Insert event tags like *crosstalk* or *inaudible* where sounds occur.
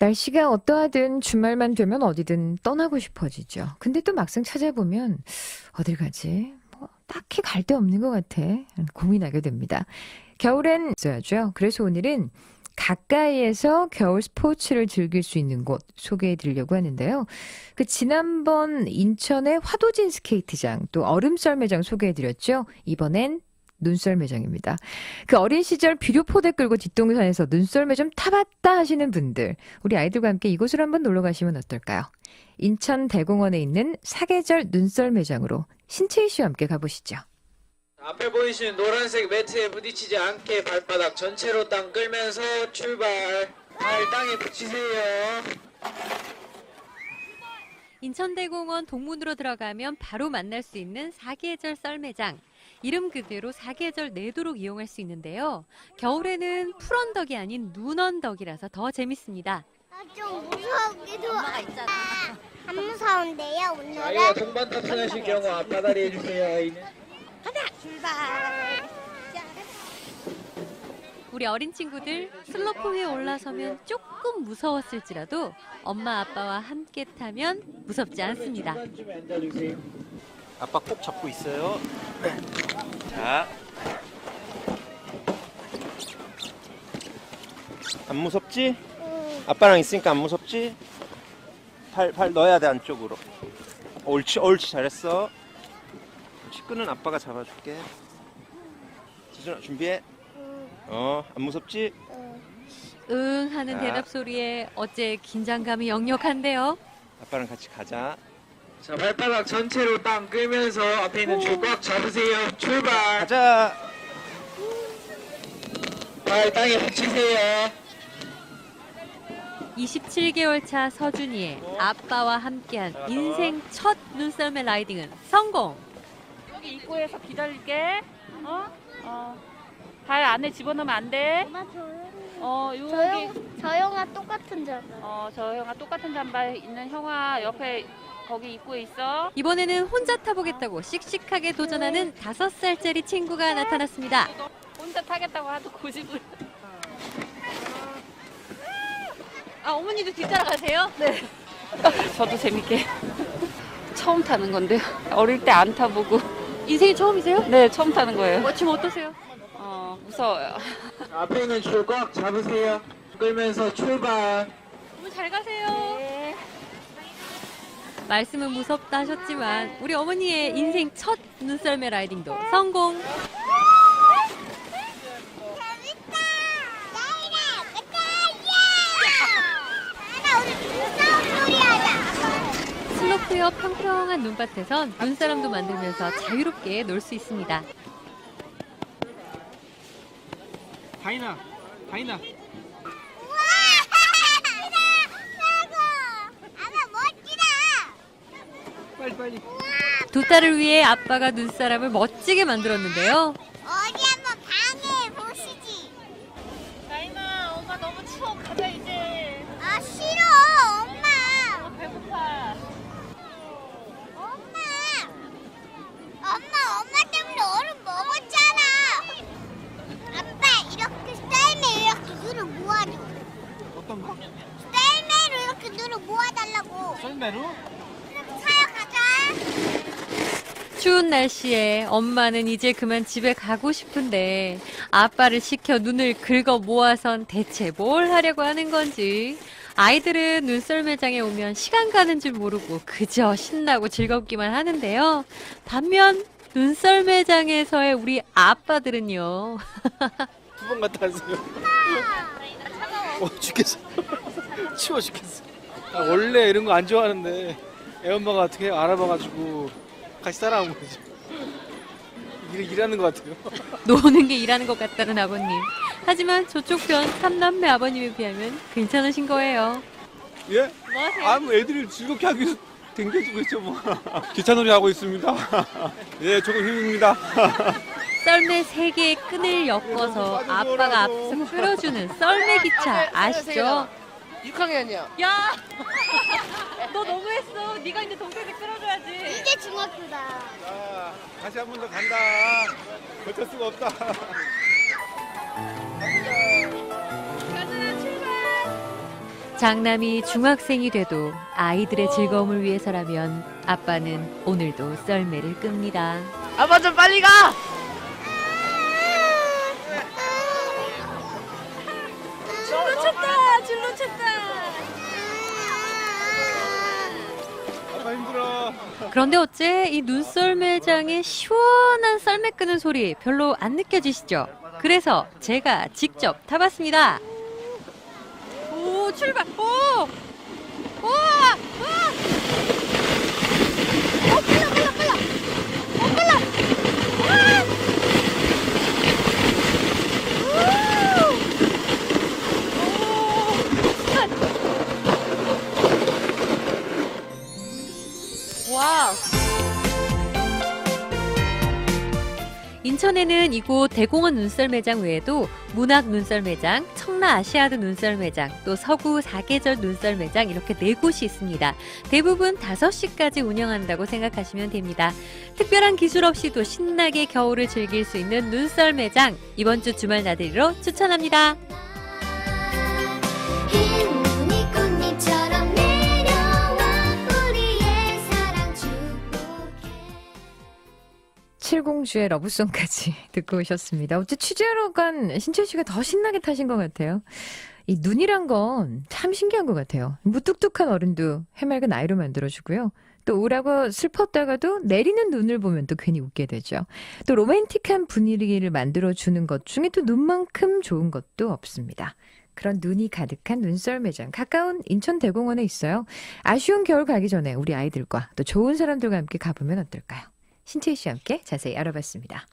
날씨가 어떠하든 주말만 되면 어디든 떠나고 싶어지죠. 근데 또 막상 찾아보면 어딜 가지? 뭐 딱히 갈 데 없는 것 같아. 고민하게 됩니다. 겨울엔 있어야죠. 그래서 오늘은 가까이에서 겨울 스포츠를 즐길 수 있는 곳 소개해 드리려고 하는데요. 그 지난번 인천의 화도진 스케이트장 또 얼음썰매장 소개해 드렸죠. 이번엔 눈썰 매장입니다. 그 어린 시절 비료포대 끌고 뒷동산에서 눈썰매 좀 타봤다 하시는 분들, 우리 아이들과 함께 이곳을 한번 놀러 가시면 어떨까요? 인천 대공원에 있는 사계절 눈썰 매장으로 신채희 씨와 함께 가보시죠. 앞에 보이시는 노란색 매트에 부딪히지 않게 발바닥 전체로 땅 끌면서 출발. 발 땅에 붙이세요. 인천대공원 동문으로 들어가면 바로 만날 수 있는 사계절 썰매장. 이름 그대로 사계절 내도록 이용할 수 있는데요. 겨울에는 풀 언덕이 아닌 눈 언덕이라서 더 재밌습니다. 아, 좀 무서우기도 하다. 안 무서운데요, 아이가 오늘은? 동반 탑승하실 경우 앞바다리 해주세요. 아이는. 출발. 우리 어린 친구들 슬로프 위에 올라서면 조금 무서웠을지라도 엄마 아빠와 함께 타면 무섭지 않습니다. 아빠 꼭 잡고 있어요. 네. 자. 안 무섭지? 아빠랑 있으니까 안 무섭지? 팔, 팔 넣어야 돼, 안쪽으로. 옳지, 옳지, 잘했어. 끈은 아빠가 잡아줄게. 지준아, 준비해. 어, 안 무섭지? 응 하는 자. 대답 소리에 어째 긴장감이 역력한데요. 아빠랑 같이 가자. 자, 발바닥 전체로 땅 끌면서 앞에 있는 줄 꽉 잡으세요. 출발. 가자! 발 땅에 붙이세요. 27개월 차 서준이의 아빠와 함께한 인생 첫 눈썰매 라이딩은 성공. 여기 입구에서 기다릴게. 어? 어. 발 안에 집어넣으면 안 돼. 엄마 조용. 어, 여기. 조용, 저영아 똑같은 줄 알아. 어, 저 형아 똑같은 잠바 있는 형아 옆에 거기 입구에 있어. 이번에는 혼자 타보겠다고 씩씩하게 도전하는 다섯 살짜리 친구가 나타났습니다. 혼자 타겠다고 하도 고집을. 아 어머니도 뒤따라가세요? 네. *laughs* 저도 재밌게. *laughs* 처음 타는 건데요. 어릴 때 안 타보고. 인생이 처음이세요? 네, 처음 타는 거예요. 어, 지금 어떠세요? 어, 무서워요. 자, 앞에 있는 줄 꽉 잡으세요. 끌면서 출발. 너무 잘 가세요. 말씀은 무섭다 하셨지만 우리 어머니의 인생 첫 눈썰매 라이딩도 성공. 재밌다. 나이라, 가자, 야! 하나, 우리 눈싸움 놀이 하자. 슬로프 옆 평평한 눈밭에선 눈사람도 만들면서 자유롭게 놀 수 있습니다. 다이나, 다이나. 우와! 최고! 아빠 멋지다! 빨리. 두 딸을 위해 아빠가 눈사람을 멋지게 만들었는데요. 어디 한번 방해해 보시지. 나인아, 엄마 너무 추워. 가자, 이제. 아, 싫어, 엄마. 배고파. 엄마! 엄마, 엄마 때문에 얼음 먹었잖아! 아빠, 이렇게 썰매 이렇게 눈을 모아줘. 어떤 거? 썰매로 이렇게 눈을 모아달라고. 썰매로? 사요, 가자. 추운 날씨에 엄마는 이제 그만 집에 가고 싶은데 아빠를 시켜 눈을 긁어 모아선 대체 뭘 하려고 하는 건지 아이들은 눈썰 매장에 오면 시간 가는 줄 모르고 그저 신나고 즐겁기만 하는데요. 반면 눈썰 매장에서의 우리 아빠들은요. *laughs* 두번 갔다 왔어요. 어, 죽겠어. 추워 *laughs* 죽겠어. 아, 원래 이런 거 안 좋아하는데 애 엄마가 어떻게 알아봐가지고 같이 따라온 거죠. 일, 일하는 것 같아요. *laughs* 노는 게 일하는 것 같다는 아버님. 하지만 저쪽 편 삼남매 아버님에 비하면 괜찮으신 거예요. 예? 뭐 하세요? 아, 뭐 애들을 즐겁게 하기 위해서 댕겨주고 있죠, 뭐. *laughs* 기차놀이 하고 있습니다. *laughs* 예, 조금 힘듭니다. 썰매 세 개의 끈을 엮어서 아빠가 앞에서 끌어주는 썰매 기차 아시죠? 6학년이요. 야, *laughs* 너 너무했어. 네가 이제 동생들 끌어줘야지. 이제 중학교다. 자, 다시 한 번 더 간다. 버틸 수가 없다. 장남이 중학생이 돼도 아이들의 즐거움을 위해서라면 아빠는 오늘도 썰매를 끕니다. 아빠 좀 빨리 가! 그런데 어째 이 눈썰매장의 시원한 썰매 끄는 소리 별로 안 느껴지시죠? 그래서 제가 직접 타봤습니다. 오, 출발! 오! 우와! 우와! 인천에는 이곳 대공원 눈썰 매장 외에도 문학 눈썰 매장, 청라 아시아드 눈썰 매장, 또 서구 사계절 눈썰 매장 이렇게 네 곳이 있습니다. 대부분 5시까지 운영한다고 생각하시면 됩니다. 특별한 기술 없이도 신나게 겨울을 즐길 수 있는 눈썰 매장 이번 주 주말 나들이로 추천합니다. 칠공주의 러브송까지 *laughs* 듣고 오셨습니다. 어째 취재하러 간 신철 씨가 더 신나게 타신 것 같아요. 이 눈이란 건 참 신기한 것 같아요. 무뚝뚝한 어른도 해맑은 아이로 만들어주고요. 또 우울하고 슬펐다가도 내리는 눈을 보면 또 괜히 웃게 되죠. 또 로맨틱한 분위기를 만들어주는 것 중에 또 눈만큼 좋은 것도 없습니다. 그런 눈이 가득한 눈썰 매장 가까운 인천 대공원에 있어요. 아쉬운 겨울 가기 전에 우리 아이들과 또 좋은 사람들과 함께 가보면 어떨까요? 신채희 씨와 함께 자세히 알아봤습니다.